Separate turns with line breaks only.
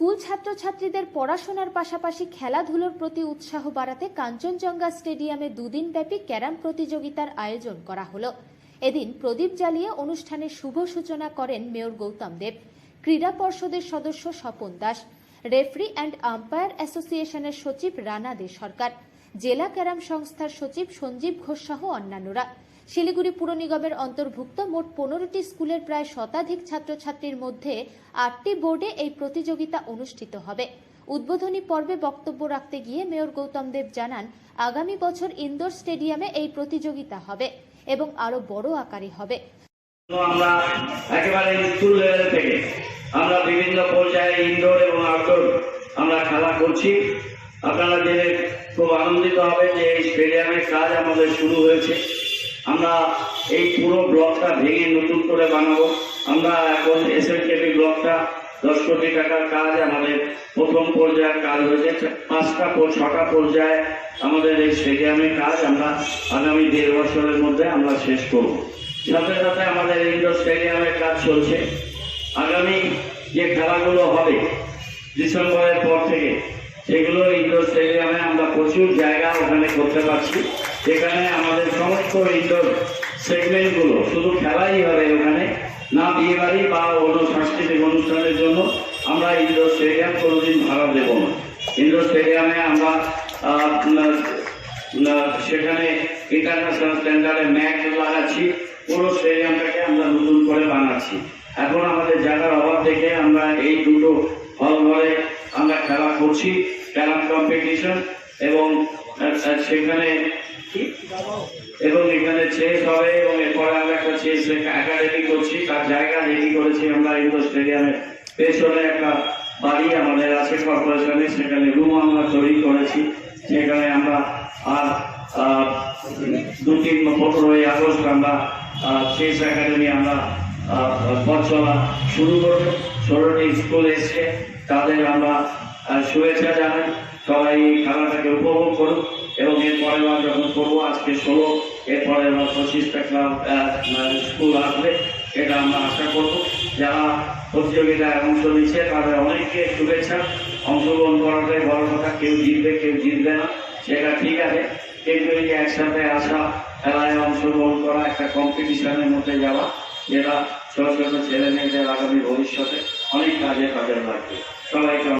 School ছাত্রছাত্রীদের পড়াশোনার পাশাপাশি খেলাধুলোর প্রতি উৎসাহ বাড়াতে কাঞ্চনজঙ্ঘা স্টেডিয়ামে দুদিন ব্যাপী ক্যারাম প্রতিযোগিতার আয়োজন করা হলো। এদিন প্রদীপ জ্বালিয়ে অনুষ্ঠানের শুভ সূচনা করেন মেয়র গৌতম দেব। ক্রীড়া পর্ষদের সদস্য Swapan Das. Referee and umpire অ্যাসোসিয়েশনের সচিব রানা দে সরকার। জেলা ক্যারাম সংস্থার সচিব সঞ্জীব ঘোষ সহ অন্যান্যরা। শিলিগুড়ি পুর নিগমের অন্তর্ভুক্ত মোট পনেরোটি স্কুলের প্রায় শতাধিক ছাত্রছাত্রীর মধ্যে আটটি বোর্ডে এই প্রতিযোগিতা অনুষ্ঠিত হবে। উদ্বোধনী পর্বে বক্তব্য রাখতে গিয়ে মেয়র গৌতম দেব জানান, আগামী বছর ইন্দোর স্টেডিয়ামে এই প্রতিযোগিতা হবে এবং আরও বড় আকারে হবে।
আমরা একেবারে স্কুল লেভেল থেকে আমরা বিভিন্ন পর্যায়ে এবং আউটডোর আমরা খেলা করছি। আপনারা জেনে খুব আনন্দিত হবে যে এই স্টেডিয়ামের কাজ আমাদের শুরু হয়েছে। আমরা এই পুরো ব্লকটা ভেঙে নতুন করে বানাবো। আমরা এখন এসএনকেপি ব্লকটা দশ কোটি টাকার কাজ আমাদের প্রথম পর্যায়ের কাজ হয়েছে। পাঁচটা ছটা পর্যায়ে আমাদের এই স্টেডিয়ামের কাজ আমরা আগামী দেড় বছরের মধ্যে আমরা শেষ করব। সাথে সাথে আমাদের ইন্ডোর স্টেডিয়ামের কাজ চলছে। আগামী যে খেলাগুলো হবে ডিসেম্বরের পর থেকে, সেগুলো ইন্ডোর স্টেডিয়ামে আমরা প্রচুর জায়গা ওখানে করতে পারছি। যেখানে আমাদের সমস্ত ইন্ডোর সেগমেন্টগুলো শুধু খেলাই হবে ওখানে, না বিয়ে বাড়ি বা অন্য সাংস্কৃতিক অনুষ্ঠানের জন্য আমরা ইন্ডোর স্টেডিয়াম কোনোদিন ভাড়া দেবো না। ইন্ডোর স্টেডিয়ামে আমরা সেখানে ইন্টারন্যাশনাল স্ট্যান্ডার্ডে ম্যাচ লাগাচ্ছি, পুরো স্টেডিয়ামটাকে আমরা নতুন করে বানাচ্ছি। এখন আমাদের জায়গার অভাব দেখে আমরা এই দুটো হল ঘরে আমরা খেলা করছি ক্যারাম কম্পিটিশন এবং সেখানে এবং এখানে চেস হবে এবং এরপরে আমরা একটা চেস একাডেমি করছি তার জায়গা রেডি করেছি আমরা ইন্দোর স্টেডিয়ামে পেছনে একটা বাড়ি আমাদের আছে কর্পোরেশনে সেখানে রুম আমরা তৈরি করেছি সেখানে আমরা আর দু তিন পনেরোই আগস্ট আমরা চেস একাডেমি আমরা আহ, পথ চলা শুরু করব ষোলোটি স্কুল এসছে। তাদের আমরা শুভেচ্ছা জানাই। সবাই করব আজকে ষোলো এরপরের বার পঁচিশটা ক্লাব স্কুল আসবে, এটা আমরা আশা করব। যারা প্রতিযোগিতায় অংশ নিচ্ছে, তাদের অনেককে শুভেচ্ছা। অংশগ্রহণ করাটাই বড় কথা, কেউ জিতবে কেউ জিতবে না, সেটা ঠিক আছে। কিন্তু এই একসাথে আসা, খেলায় অংশগ্রহণ করা, একটা কম্পিটিশনের মধ্যে যাওয়া, যেটা ছোট ছোট ছেলে মেয়েদের আগামী ভবিষ্যতে অনেক কাজে কাজে লাগবে। সবাইকে